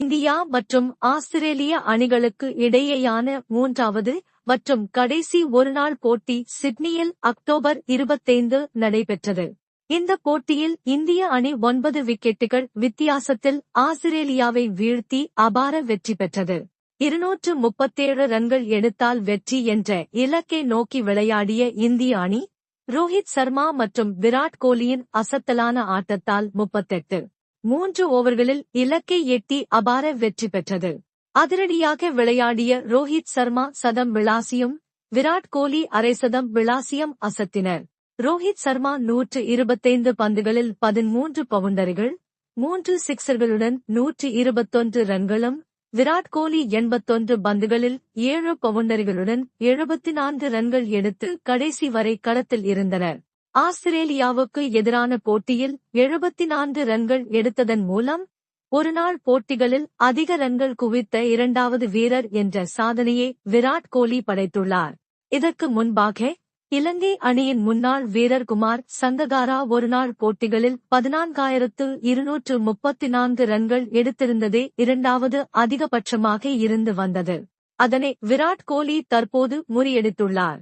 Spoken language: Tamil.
இந்தியா மற்றும் ஆஸ்திரேலிய அணிகளுக்கு இடையேயான மூன்றாவது மற்றும் கடைசி ஒருநாள் போட்டி சிட்னியில் அக்டோபர் இருபத்தைந்து நடைபெற்றது. இந்த போட்டியில் இந்திய அணி ஒன்பது விக்கெட்டுகள் வித்தியாசத்தில் ஆஸ்திரேலியாவை வீழ்த்தி அபார வெற்றி பெற்றது. இருநூற்று முப்பத்தேழு ரன்கள் எடுத்தால் வெற்றி என்ற இலக்கை நோக்கி விளையாடிய இந்திய அணி ரோஹித் சர்மா மற்றும் விராட் கோலியின் அசத்தலான ஆட்டத்தால் முப்பத்தெட்டு. மூன்று ஓவர்களில் இலக்கை எட்டி அபார வெற்றி பெற்றது. அதிரடியாக விளையாடிய ரோஹித் சர்மா சதம் விளாசியும் விராட் கோலி அரை சதம் விளாசியம் அசத்தினர். ரோஹித் சர்மா நூற்று இருபத்தைந்து பந்துகளில் பதிமூன்று பவுண்டரிகள் மூன்று சிக்சர்களுடன் நூற்று இருபத்தொன்று ரன்களும் விராட் கோலி எண்பத்தொன்று பந்துகளில் ஏழு பவுண்டரிகளுடன் எழுபத்தி நான்கு ரன்கள் எடுத்து கடைசி வரை களத்தில் இருந்தனர். ஆஸ்திரேலியாவுக்கு எதிரான போட்டியில் எழுபத்தி நான்கு ரன்கள் எடுத்ததன் மூலம் ஒருநாள் போட்டிகளில் அதிக ரன்கள் குவித்த இரண்டாவது வீரர் என்ற சாதனையை விராட் கோலி படைத்துள்ளார். இதற்கு முன்பாக இலங்கை அணியின் முன்னாள் வீரர் குமார் சங்ககாரா ஒருநாள் போட்டிகளில் பதினான்காயிரத்து இருநூற்று முப்பத்தி நான்கு ரன்கள் எடுத்திருந்ததே இரண்டாவது அதிகபட்சமாக இருந்து வந்தது. அதனை விராட் கோலி தற்போது முறியடித்துள்ளார்.